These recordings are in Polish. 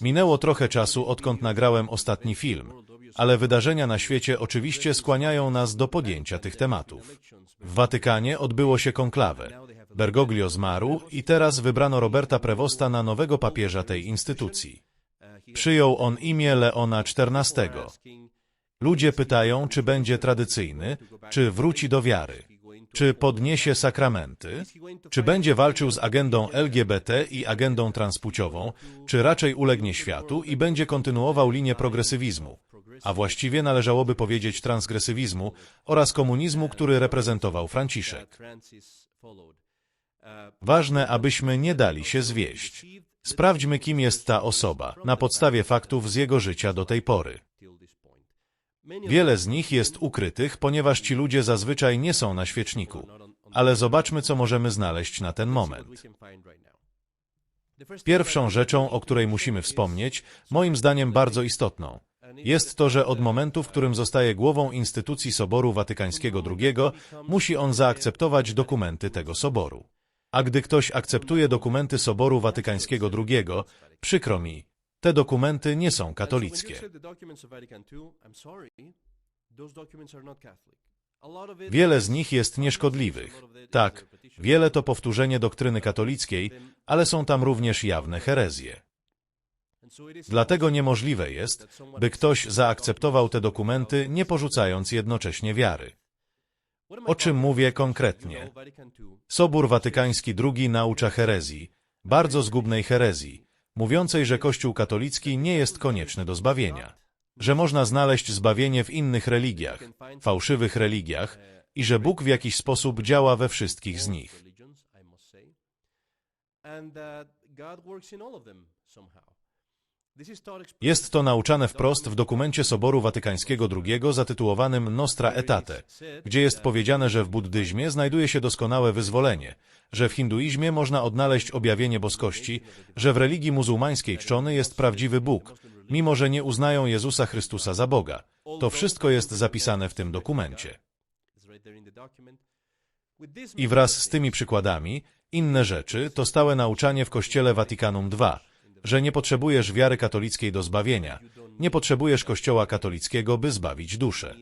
Minęło trochę czasu, odkąd nagrałem ostatni film, ale wydarzenia na świecie oczywiście skłaniają nas do podjęcia tych tematów. W Watykanie odbyło się konklawę. Bergoglio zmarł i teraz wybrano Roberta Prevosta na nowego papieża tej instytucji. Przyjął on imię Leona XIV. Ludzie pytają, czy będzie tradycyjny, czy wróci do wiary, czy podniesie sakramenty, czy będzie walczył z agendą LGBT i agendą transpłciową, czy raczej ulegnie światu i będzie kontynuował linię progresywizmu, a właściwie należałoby powiedzieć transgresywizmu oraz komunizmu, który reprezentował Franciszek. Ważne, abyśmy nie dali się zwieść. Sprawdźmy, kim jest ta osoba, na podstawie faktów z jego życia do tej pory. Wiele z nich jest ukrytych, ponieważ ci ludzie zazwyczaj nie są na świeczniku. Ale zobaczmy, co możemy znaleźć na ten moment. Pierwszą rzeczą, o której musimy wspomnieć, moim zdaniem bardzo istotną, jest to, że od momentu, w którym zostaje głową instytucji Soboru Watykańskiego II, musi on zaakceptować dokumenty tego Soboru. A gdy ktoś akceptuje dokumenty Soboru Watykańskiego II, przykro mi, te dokumenty nie są katolickie. Wiele z nich jest nieszkodliwych. Tak, wiele to powtórzenie doktryny katolickiej, ale są tam również jawne herezje. Dlatego niemożliwe jest, by ktoś zaakceptował te dokumenty, nie porzucając jednocześnie wiary. O czym mówię konkretnie? Sobór Watykański II naucza herezji, bardzo zgubnej herezji, mówiącej, że Kościół katolicki nie jest konieczny do zbawienia, że można znaleźć zbawienie w innych religiach, fałszywych religiach i że Bóg w jakiś sposób działa we wszystkich z nich. Jest to nauczane wprost w dokumencie Soboru Watykańskiego II zatytułowanym Nostra Aetate, gdzie jest powiedziane, że w buddyzmie znajduje się doskonałe wyzwolenie, że w hinduizmie można odnaleźć objawienie boskości, że w religii muzułmańskiej czczony jest prawdziwy Bóg, mimo że nie uznają Jezusa Chrystusa za Boga. To wszystko jest zapisane w tym dokumencie. I wraz z tymi przykładami, inne rzeczy to stałe nauczanie w Kościele Watykanum II, że nie potrzebujesz wiary katolickiej do zbawienia, nie potrzebujesz Kościoła katolickiego, by zbawić duszę.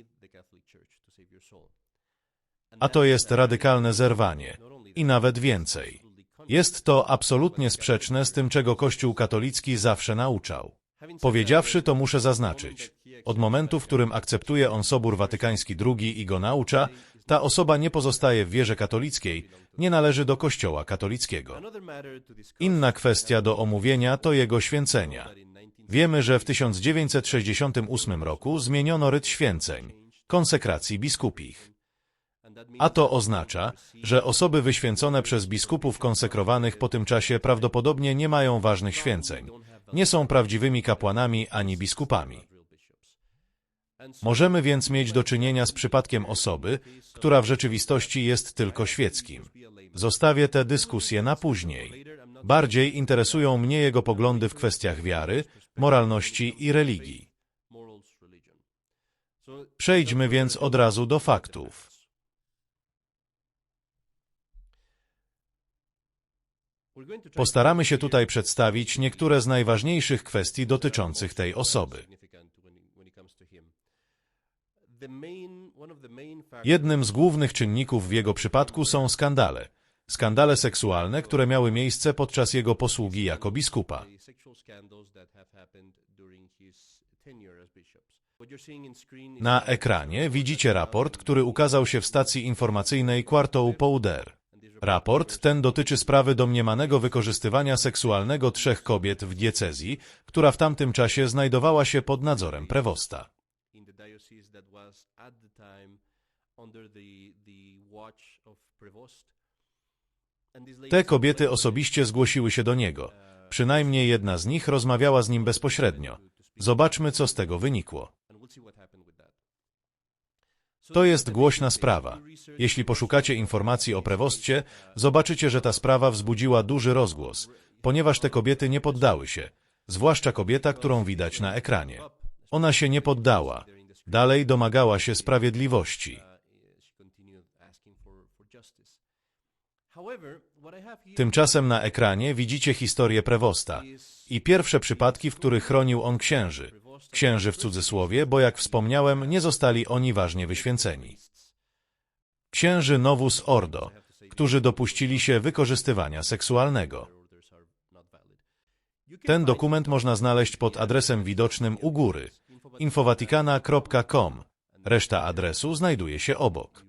A to jest radykalne zerwanie. I nawet więcej. Jest to absolutnie sprzeczne z tym, czego Kościół katolicki zawsze nauczał. Powiedziawszy to muszę zaznaczyć. Od momentu, w którym akceptuje on Sobór Watykański II i go naucza, ta osoba nie pozostaje w wierze katolickiej, nie należy do Kościoła katolickiego. Inna kwestia do omówienia to jego święcenia. Wiemy, że w 1968 roku zmieniono ryt święceń, konsekracji biskupich. A to oznacza, że osoby wyświęcone przez biskupów konsekrowanych po tym czasie prawdopodobnie nie mają ważnych święceń, nie są prawdziwymi kapłanami ani biskupami. Możemy więc mieć do czynienia z przypadkiem osoby, która w rzeczywistości jest tylko świeckim. Zostawię tę dyskusję na później. Bardziej interesują mnie jego poglądy w kwestiach wiary, moralności i religii. Przejdźmy więc od razu do faktów. Postaramy się tutaj przedstawić niektóre z najważniejszych kwestii dotyczących tej osoby. Jednym z głównych czynników w jego przypadku są skandale. Skandale seksualne, które miały miejsce podczas jego posługi jako biskupa. Na ekranie widzicie raport, który ukazał się w stacji informacyjnej Quartou Pouder. Raport ten dotyczy sprawy domniemanego wykorzystywania seksualnego trzech kobiet w diecezji, która w tamtym czasie znajdowała się pod nadzorem prewosta. Te kobiety osobiście zgłosiły się do niego. Przynajmniej jedna z nich rozmawiała z nim bezpośrednio. Zobaczmy, co z tego wynikło. To jest głośna sprawa. Jeśli poszukacie informacji o prewostcie, zobaczycie, że ta sprawa wzbudziła duży rozgłos, ponieważ te kobiety nie poddały się, zwłaszcza kobieta, którą widać na ekranie. Ona się nie poddała. Dalej domagała się sprawiedliwości. Tymczasem na ekranie widzicie historię Prewosta i pierwsze przypadki, w których chronił on księży. Księży w cudzysłowie, bo jak wspomniałem, nie zostali oni ważnie wyświęceni. Księży Novus Ordo, którzy dopuścili się wykorzystywania seksualnego. Ten dokument można znaleźć pod adresem widocznym u góry infowatikana.com. Reszta adresu znajduje się obok.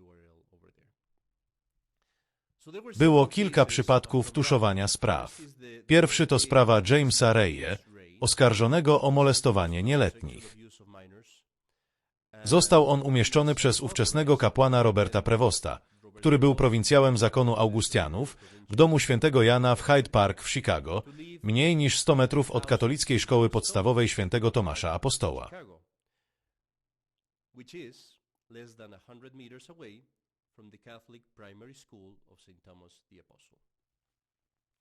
Było kilka przypadków tuszowania spraw. Pierwszy to sprawa Jamesa Reye, oskarżonego o molestowanie nieletnich. Został on umieszczony przez ówczesnego kapłana Roberta Prevosta, który był prowincjałem zakonu Augustianów, w domu świętego Jana w Hyde Park w Chicago, mniej niż 100 metrów od katolickiej szkoły podstawowej świętego Tomasza Apostoła. less than 100 meters away from the Catholic primary school of St. Thomas the Apostle.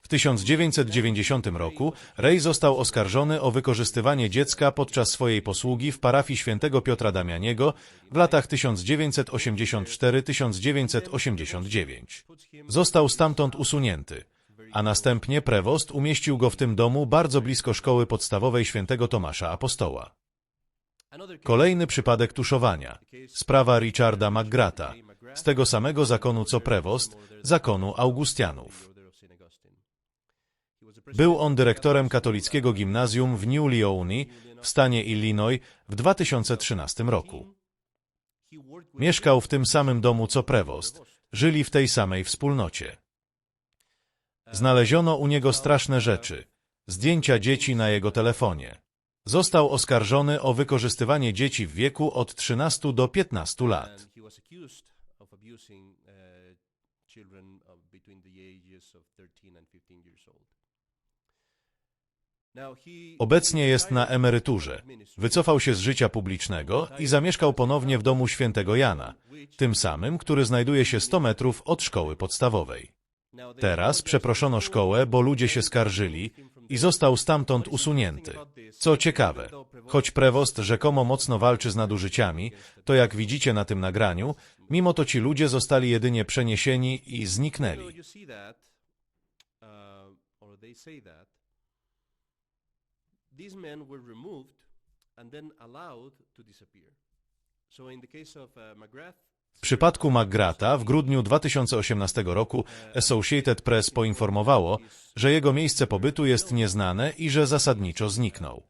W 1990 roku Ray został oskarżony o wykorzystywanie dziecka podczas swojej posługi w parafii świętego Piotra Damianiego w latach 1984-1989. Został stamtąd usunięty, a następnie prewost umieścił go w tym domu bardzo blisko szkoły podstawowej świętego Tomasza Apostoła. Kolejny przypadek tuszowania. Sprawa Richarda McGrata, z tego samego zakonu co prewost, zakonu Augustianów. Był on dyrektorem katolickiego gimnazjum w New Leone w stanie Illinois w 2013 roku. Mieszkał w tym samym domu co prewost, żyli w tej samej wspólnocie. Znaleziono u niego straszne rzeczy, zdjęcia dzieci na jego telefonie. Został oskarżony o wykorzystywanie dzieci w wieku od 13 do 15 lat. And he was accused of abusing uh, children of between the ages of 13 and 15 years old. Now he Obecnie jest na emeryturze. Wycofał się z życia publicznego i zamieszkał ponownie w domu świętego Jana, tym samym, który znajduje się 100 metrów od szkoły podstawowej. Teraz przeproszono szkołę, bo ludzie się skarżyli i został stamtąd usunięty. Co ciekawe, choć prewost rzekomo mocno walczy z nadużyciami, to jak widzicie na tym nagraniu, mimo to ci ludzie zostali jedynie przeniesieni i zniknęli. These men were removed and then allowed to disappear. So in the case of uh, McGrath, W przypadku McGrata w grudniu 2018 roku Associated Press poinformowało, że jego miejsce pobytu jest nieznane i że zasadniczo zniknął.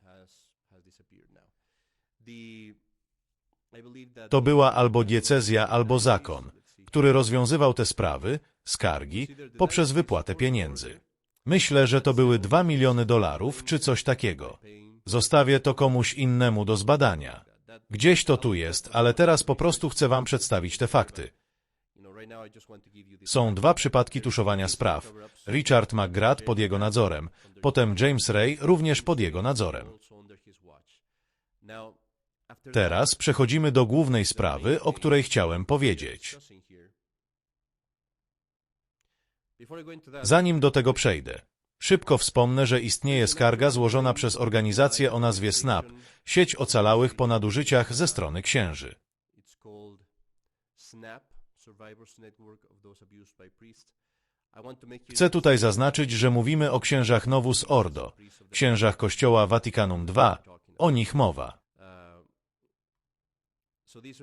To była albo diecezja, albo zakon, który rozwiązywał te sprawy, skargi, poprzez wypłatę pieniędzy. Myślę, że to były 2 miliony dolarów, czy coś takiego. Zostawię to komuś innemu do zbadania. Gdzieś to tu jest, ale teraz po prostu chcę wam przedstawić te fakty. Są dwa przypadki tuszowania spraw. Richard McGrath pod jego nadzorem, potem James Ray również pod jego nadzorem. Teraz przechodzimy do głównej sprawy, o której chciałem powiedzieć. Zanim do tego przejdę, szybko wspomnę, że istnieje skarga złożona przez organizację o nazwie SNAP, sieć ocalałych po nadużyciach ze strony księży. Chcę tutaj zaznaczyć, że mówimy o księżach Novus Ordo, księżach Kościoła Vaticanum II, o nich mowa.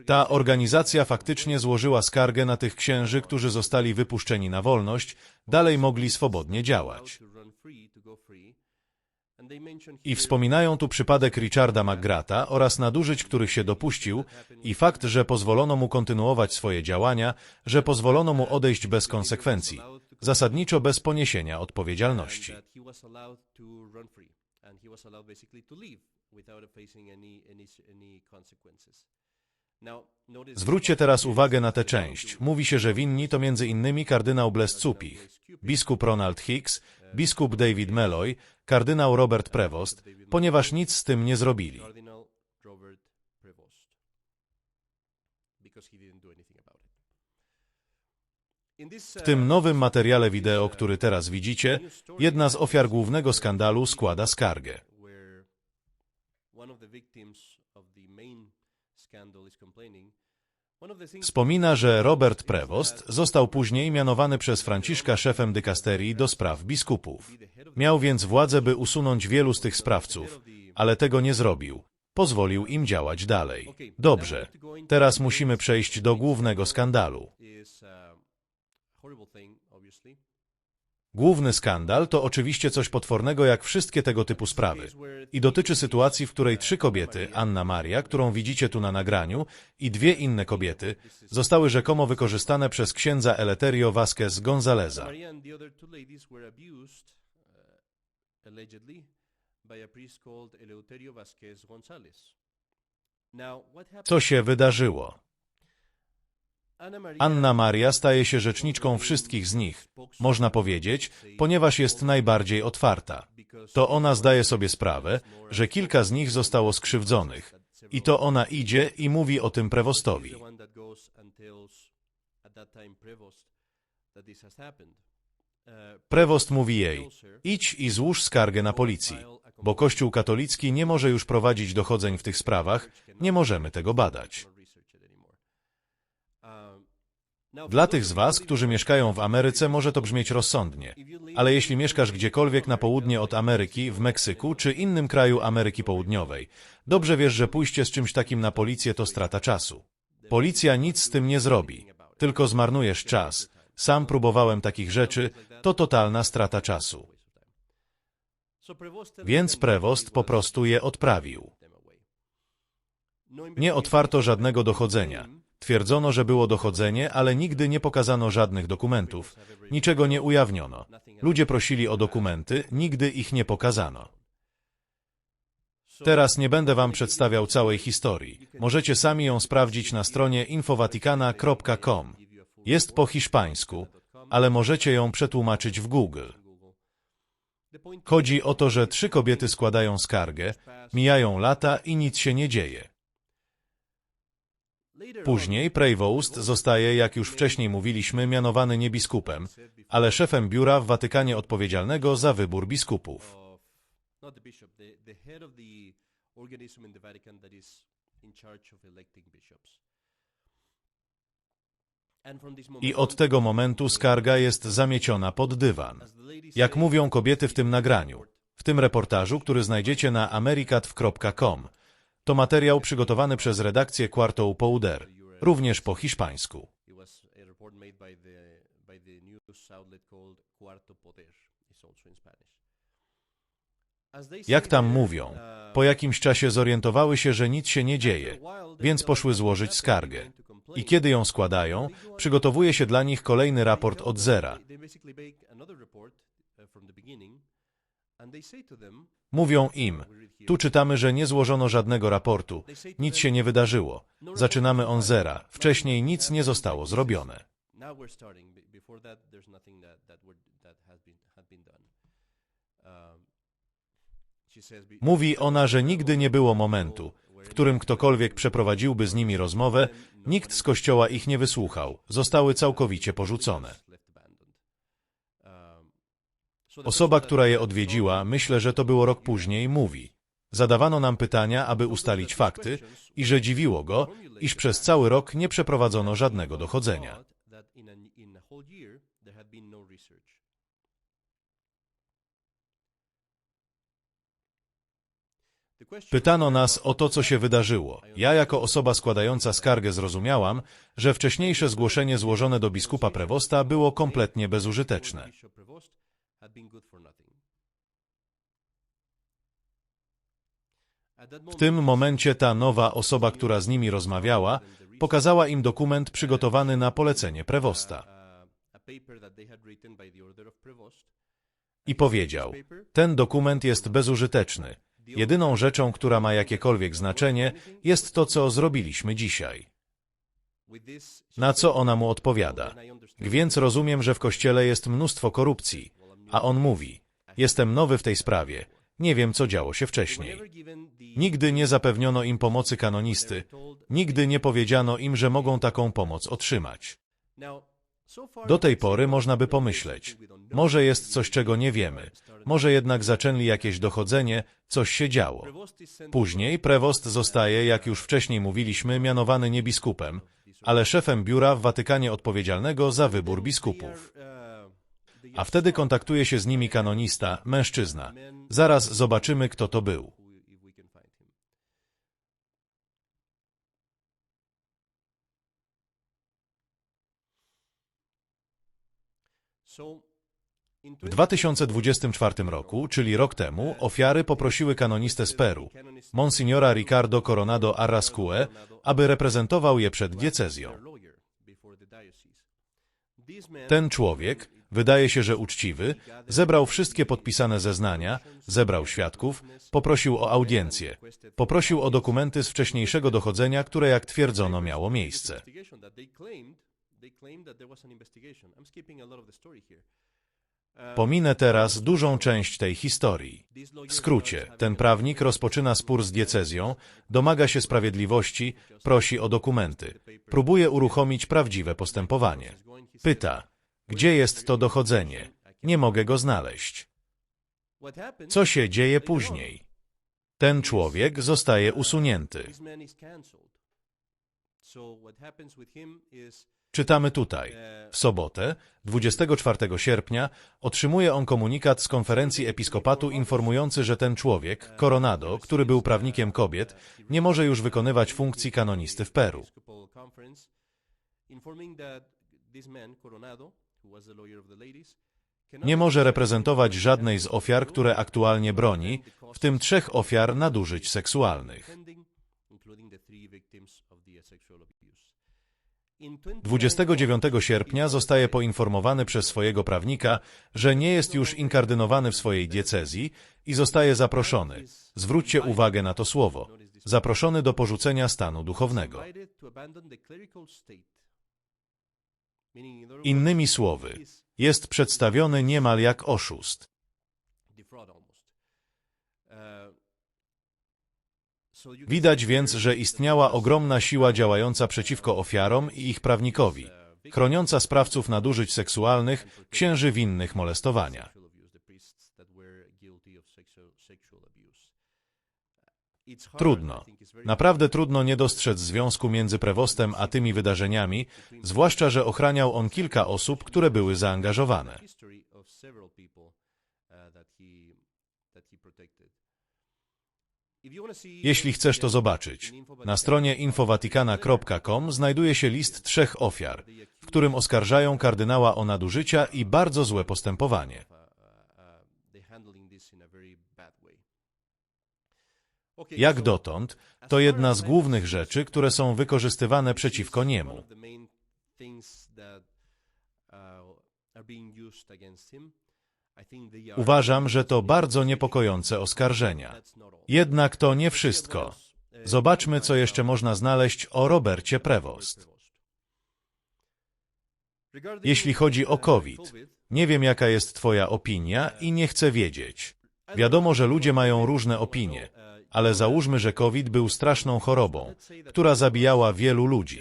Ta organizacja faktycznie złożyła skargę na tych księży, którzy zostali wypuszczeni na wolność, dalej mogli swobodnie działać. I wspominają tu przypadek Richarda McGrata oraz nadużyć, których się dopuścił i fakt, że pozwolono mu kontynuować swoje działania, że pozwolono mu odejść bez konsekwencji, zasadniczo bez poniesienia odpowiedzialności. Zwróćcie teraz uwagę na tę część. Mówi się, że winni to innymi kardynał Blescupich, biskup Ronald Hicks, biskup David Meloy, kardynał Robert Prevost, ponieważ nic z tym nie zrobili. W tym nowym materiale wideo, który teraz widzicie, jedna z ofiar głównego skandalu składa skargę. Wspomina, że Robert Prevost został później mianowany przez Franciszka szefem dykasterii do spraw biskupów. Miał więc władzę, by usunąć wielu z tych sprawców, ale tego nie zrobił. Pozwolił im działać dalej. Dobrze, teraz musimy przejść do głównego skandalu. Główny skandal to oczywiście coś potwornego jak wszystkie tego typu sprawy i dotyczy sytuacji, w której trzy kobiety, Anna Maria, którą widzicie tu na nagraniu, i dwie inne kobiety zostały rzekomo wykorzystane przez księdza Eleterio Vázquez Gonzaleza. Uh, Vasquez? Co się wydarzyło? Anna Maria, staje się rzeczniczką wszystkich z nich, można powiedzieć, ponieważ jest najbardziej otwarta. To ona zdaje sobie sprawę, że kilka z nich zostało skrzywdzonych. I to ona idzie i mówi o tym prewostowi. Prewost mówi jej, idź i złóż skargę na policji, bo Kościół katolicki nie może już prowadzić dochodzeń w tych sprawach, nie możemy tego badać. Dla tych z Was, którzy mieszkają w Ameryce, może to brzmieć rozsądnie. Ale jeśli mieszkasz gdziekolwiek na południe od Ameryki, w Meksyku czy innym kraju Ameryki Południowej, dobrze wiesz, że pójście z czymś takim na policję to strata czasu. Policja nic z tym nie zrobi, tylko zmarnujesz czas. Sam próbowałem takich rzeczy, to totalna strata czasu. Więc prewost po prostu je odprawił. Nie otwarto żadnego dochodzenia. Twierdzono, że było dochodzenie, ale nigdy nie pokazano żadnych dokumentów. Niczego nie ujawniono. Ludzie prosili o dokumenty, nigdy ich nie pokazano. Teraz nie będę wam przedstawiał całej historii. Możecie sami ją sprawdzić na stronie infovaticana.com. Jest po hiszpańsku, ale możecie ją przetłumaczyć w Google. Chodzi o to, że trzy kobiety składają skargę, mijają lata i nic się nie dzieje. Później Prevost zostaje, jak już wcześniej mówiliśmy, mianowany nie biskupem, ale szefem biura w Watykanie odpowiedzialnego za wybór biskupów. I od tego momentu skarga jest zamieciona pod dywan. Jak mówią kobiety w tym nagraniu, w tym reportażu, który znajdziecie na americat.com, to materiał przygotowany przez redakcję Quarto Pouder, również po hiszpańsku. Jak tam mówią, po jakimś czasie zorientowały się, że nic się nie dzieje, więc poszły złożyć skargę. I kiedy ją składają, przygotowuje się dla nich kolejny raport od zera. Mówią im, tu czytamy, że nie złożono żadnego raportu, nic się nie wydarzyło. Zaczynamy od zera, wcześniej nic nie zostało zrobione. Mówi ona, że nigdy nie było momentu, w którym ktokolwiek przeprowadziłby z nimi rozmowę, nikt z kościoła ich nie wysłuchał, zostały całkowicie porzucone. left abandoned. Um, so the Osoba, która je odwiedziła, myślę, że to było rok później, mówi. Zadawano nam pytania, aby ustalić fakty i że dziwiło go, iż przez cały rok nie przeprowadzono żadnego dochodzenia. no Pytano nas o to, co się wydarzyło. Ja jako osoba składająca skargę zrozumiałam, że wcześniejsze zgłoszenie złożone do biskupa Prewosta było kompletnie bezużyteczne. W tym momencie ta nowa osoba, która z nimi rozmawiała, pokazała im dokument przygotowany na polecenie Prewosta i powiedział, ten dokument jest bezużyteczny. Jedyną rzeczą, która ma jakiekolwiek znaczenie, jest to, co zrobiliśmy dzisiaj. Na co ona mu odpowiada? Więc rozumiem, że w kościele jest mnóstwo korupcji. A on mówi, jestem nowy w tej sprawie, nie wiem, co działo się wcześniej. Nigdy nie zapewniono im pomocy kanonisty, nigdy nie powiedziano im, że mogą taką pomoc otrzymać. Do tej pory można by pomyśleć, może jest coś, czego nie wiemy, może jednak zaczęli jakieś dochodzenie, coś się działo. Później prewost zostaje, jak już wcześniej mówiliśmy, mianowany nie biskupem, ale szefem biura w Watykanie odpowiedzialnego za wybór biskupów. A wtedy kontaktuje się z nimi kanonista, mężczyzna. Zaraz zobaczymy, kto to był. W 2024 roku, czyli rok temu, ofiary poprosiły kanonistę z Peru, monsignora Ricardo Coronado Arrascue, aby reprezentował je przed diecezją. Ten człowiek, wydaje się, że uczciwy, zebrał wszystkie podpisane zeznania, zebrał świadków, poprosił o audiencję, poprosił o dokumenty z wcześniejszego dochodzenia, które, jak twierdzono, miało miejsce. Pominę teraz dużą część tej historii. W skrócie, ten prawnik rozpoczyna spór z diecezją, domaga się sprawiedliwości, prosi o dokumenty, próbuje uruchomić prawdziwe postępowanie. Pyta, gdzie jest to dochodzenie? Nie mogę go znaleźć. Co się dzieje później? Ten człowiek zostaje usunięty. Czytamy tutaj. W sobotę, 24 sierpnia, otrzymuje on komunikat z konferencji episkopatu informujący, że ten człowiek, Coronado, który był prawnikiem kobiet, nie może już wykonywać funkcji kanonisty w Peru. Nie może reprezentować żadnej z ofiar, które aktualnie broni, w tym trzech ofiar nadużyć seksualnych. 29 sierpnia zostaje poinformowany przez swojego prawnika, że nie jest już inkardynowany w swojej diecezji i zostaje zaproszony. Zwróćcie uwagę na to słowo. Zaproszony do porzucenia stanu duchownego. Innymi słowy, jest przedstawiony niemal jak oszust. Widać więc, że istniała ogromna siła działająca przeciwko ofiarom i ich prawnikowi, chroniąca sprawców nadużyć seksualnych, księży winnych molestowania. Trudno, naprawdę trudno nie dostrzec związku między prewostem a tymi wydarzeniami, zwłaszcza, że ochraniał on kilka osób, które były zaangażowane. Jeśli chcesz to zobaczyć, na stronie infowatikana.com znajduje się list trzech ofiar, w którym oskarżają kardynała o nadużycia i bardzo złe postępowanie. Jak dotąd, to jedna z głównych rzeczy, które są wykorzystywane przeciwko niemu. Uważam, że to bardzo niepokojące oskarżenia. Jednak to nie wszystko. Zobaczmy, co jeszcze można znaleźć o Robercie Prevost. Jeśli chodzi o COVID, nie wiem jaka jest Twoja opinia i nie chcę wiedzieć. Wiadomo, że ludzie mają różne opinie, ale załóżmy, że COVID był straszną chorobą, która zabijała wielu ludzi.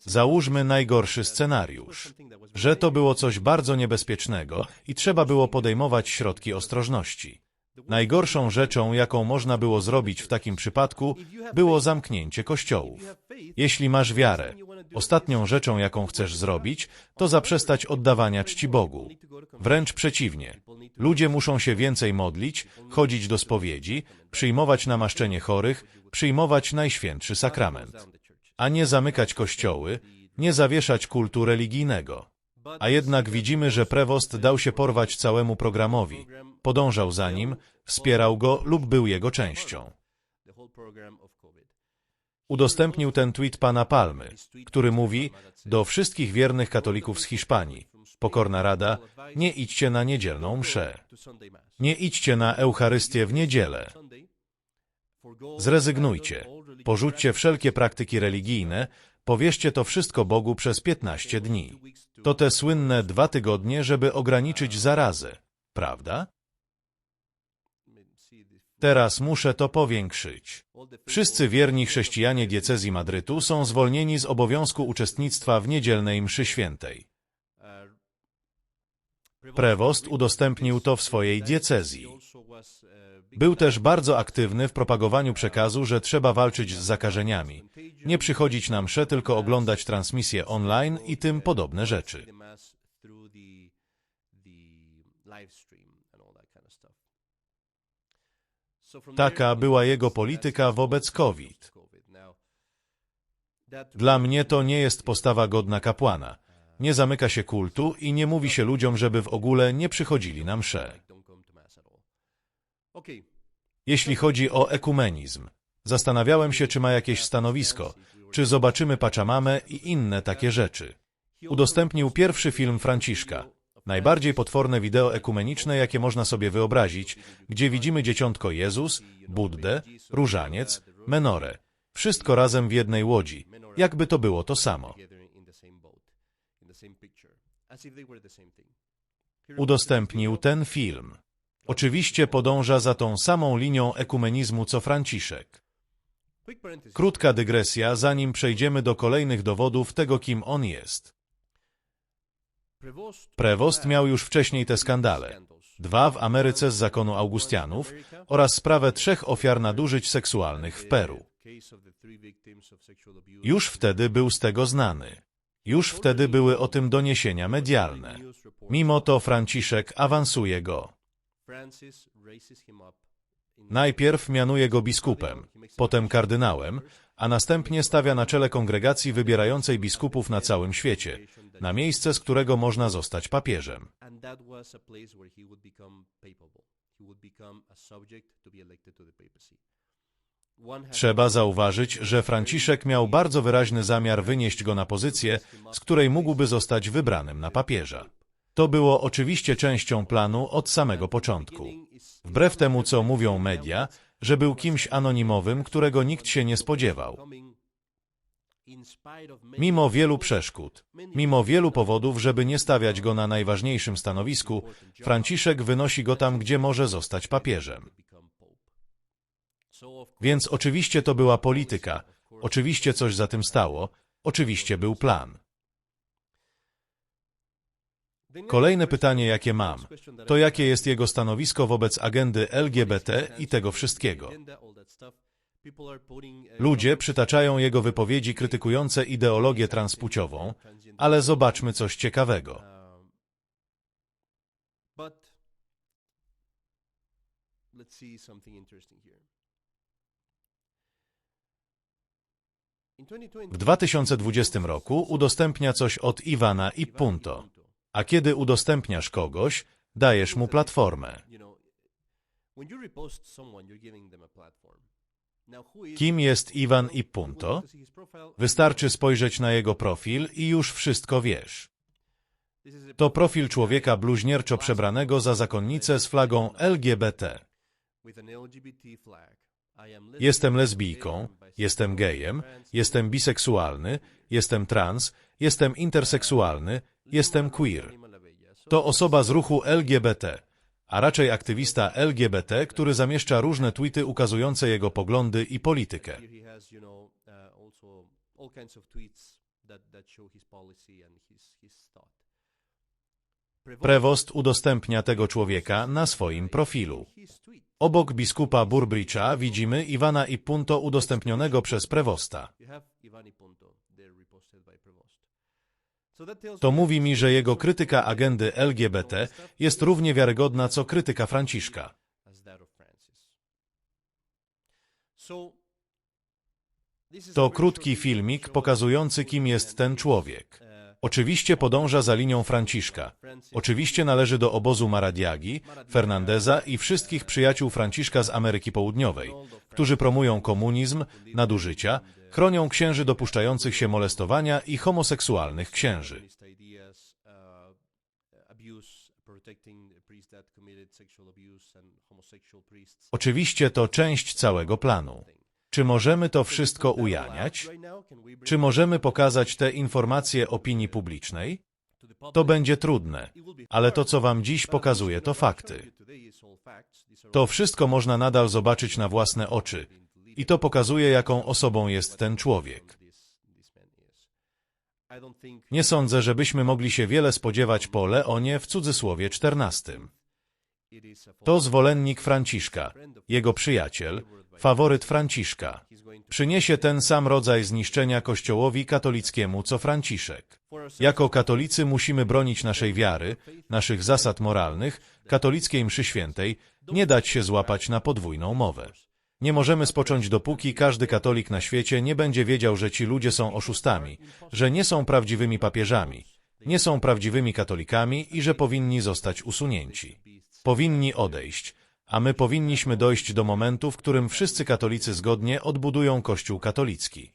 Załóżmy najgorszy scenariusz, że to było coś bardzo niebezpiecznego i trzeba było podejmować środki ostrożności. Najgorszą rzeczą, jaką można było zrobić w takim przypadku, było zamknięcie kościołów. Jeśli masz wiarę, ostatnią rzeczą, jaką chcesz zrobić, to zaprzestać oddawania czci Bogu. Wręcz przeciwnie. Ludzie muszą się więcej modlić, chodzić do spowiedzi, przyjmować namaszczenie chorych, przyjmować Najświętszy Sakrament. A nie zamykać kościoły, nie zawieszać kultu religijnego. A jednak widzimy, że Prewost dał się porwać całemu programowi, podążał za nim, wspierał go lub był jego częścią. Udostępnił ten tweet pana Palmy, który mówi do wszystkich wiernych katolików z Hiszpanii. Pokorna rada, nie idźcie na niedzielną mszę. Nie idźcie na Eucharystię w niedzielę. Zrezygnujcie. Porzućcie wszelkie praktyki religijne, powierzcie to wszystko Bogu przez 15 dni. To te słynne dwa tygodnie, żeby ograniczyć zarazę, prawda? Teraz muszę to powiększyć. Wszyscy wierni chrześcijanie diecezji Madrytu są zwolnieni z obowiązku uczestnictwa w niedzielnej mszy świętej. Prewost udostępnił to w swojej diecezji. Był też bardzo aktywny w propagowaniu przekazu, że trzeba walczyć z zakażeniami. Nie przychodzić na msze, tylko oglądać transmisje online i tym podobne rzeczy. Taka była jego polityka wobec COVID. Dla mnie to nie jest postawa godna kapłana. Nie zamyka się kultu i nie mówi się ludziom, żeby w ogóle nie przychodzili na msze. Jeśli chodzi o ekumenizm, zastanawiałem się, czy ma jakieś stanowisko, czy zobaczymy Pachamamę i inne takie rzeczy. Udostępnił pierwszy film Franciszka, najbardziej potworne wideo ekumeniczne, jakie można sobie wyobrazić, gdzie widzimy dzieciątko Jezus, Buddę, różaniec, menorę. Wszystko razem w jednej łodzi, jakby to było to samo. Udostępnił ten film. Oczywiście podąża za tą samą linią ekumenizmu co Franciszek. Krótka dygresja, zanim przejdziemy do kolejnych dowodów tego, kim on jest. Prewost miał już wcześniej te skandale. Dwa w Ameryce z zakonu Augustianów oraz sprawę trzech ofiar nadużyć seksualnych w Peru. Już wtedy był z tego znany. Już wtedy były o tym doniesienia medialne. Mimo to Franciszek awansuje go. Najpierw mianuje go biskupem, potem kardynałem, a następnie stawia na czele kongregacji wybierającej biskupów na całym świecie, na miejsce, z którego można zostać papieżem. Trzeba zauważyć, że Franciszek miał bardzo wyraźny zamiar wynieść go na pozycję, z której mógłby zostać wybranym na papieża. To było oczywiście częścią planu od samego początku. Wbrew temu, co mówią media, że był kimś anonimowym, którego nikt się nie spodziewał. Mimo wielu przeszkód, mimo wielu powodów, żeby nie stawiać go na najważniejszym stanowisku, Franciszek wynosi go tam, gdzie może zostać papieżem. Więc oczywiście to była polityka, oczywiście coś za tym stało, oczywiście był plan. Kolejne pytanie, jakie mam, to jakie jest jego stanowisko wobec agendy LGBT i tego wszystkiego. Ludzie przytaczają jego wypowiedzi krytykujące ideologię transpłciową, ale zobaczmy coś ciekawego. W 2020 roku udostępnia coś od Iwana i Punto. A kiedy udostępniasz kogoś, dajesz mu platformę. Kim jest Iwan i Punto? Wystarczy spojrzeć na jego profil i już wszystko wiesz. To profil człowieka bluźnierczo przebranego za zakonnicę z flagą LGBT. Jestem lesbijką, jestem gejem, jestem biseksualny, jestem trans, jestem interseksualny, jestem queer. To osoba z ruchu LGBT, a raczej aktywista LGBT, który zamieszcza różne tweety ukazujące jego poglądy i politykę. Prewost udostępnia tego człowieka na swoim profilu. Obok biskupa Burbridge'a widzimy Iwana i Punto udostępnionego przez Prewosta. To mówi mi, że jego krytyka agendy LGBT jest równie wiarygodna co krytyka Franciszka. To krótki filmik pokazujący, kim jest ten człowiek. Oczywiście podąża za linią Franciszka. Oczywiście należy do obozu Maradiagi, Fernandeza i wszystkich przyjaciół Franciszka z Ameryki Południowej, którzy promują komunizm, nadużycia, chronią księży dopuszczających się molestowania i homoseksualnych księży. Oczywiście to część całego planu. Czy możemy to wszystko ujawniać? Czy możemy pokazać te informacje opinii publicznej? To będzie trudne, ale to, co Wam dziś pokazuję, to fakty. To wszystko można nadal zobaczyć na własne oczy i to pokazuje, jaką osobą jest ten człowiek. Nie sądzę, żebyśmy mogli się wiele spodziewać po Leonie w cudzysłowie XIV. To zwolennik Franciszka, jego przyjaciel, faworyt Franciszka. Przyniesie ten sam rodzaj zniszczenia Kościołowi katolickiemu co Franciszek. Jako katolicy musimy bronić naszej wiary, naszych zasad moralnych, katolickiej mszy świętej, nie dać się złapać na podwójną mowę. Nie możemy spocząć dopóki każdy katolik na świecie nie będzie wiedział, że ci ludzie są oszustami, że nie są prawdziwymi papieżami, nie są prawdziwymi katolikami i że powinni zostać usunięci. Powinni odejść, a my powinniśmy dojść do momentu, w którym wszyscy katolicy zgodnie odbudują Kościół katolicki.